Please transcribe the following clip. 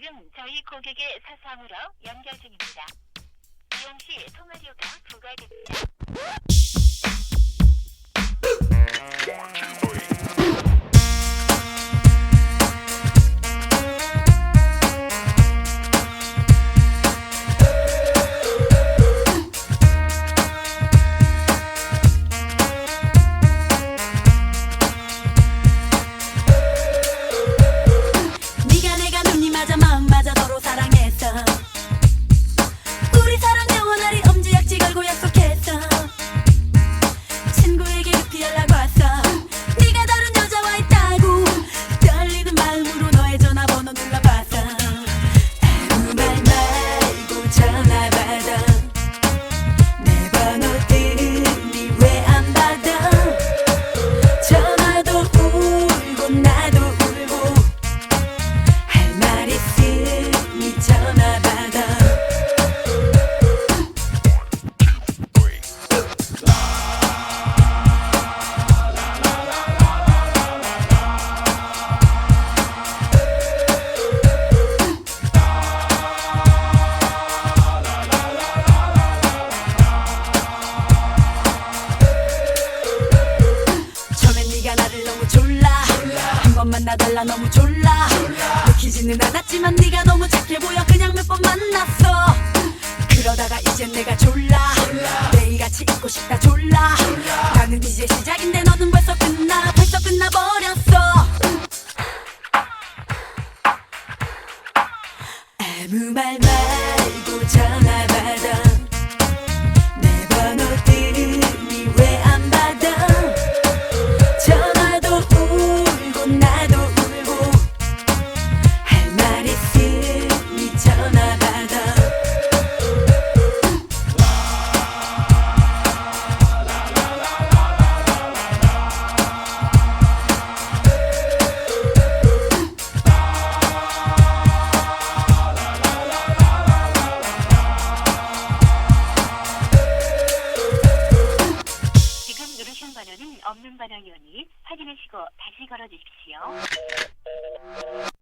지금 저희 고객의 사상으로 연결 중입니다. 이용 시 통화료가 부과됩니다. 만 나달라. 너무 졸라. 느끼지는 않았지만 네가 너무 착해 보여 그냥 몇 번 만났어. 그러다가 이젠 내가 졸라. 매일같이 있고 싶다. 졸라. 나는 이제 시작인데 너는 벌써 끝나 벌써 끝나버렸어. 아무 말 말고 전화 받아 번호는 없는 번호이오니 확인하시고 다시 걸어 주십시오.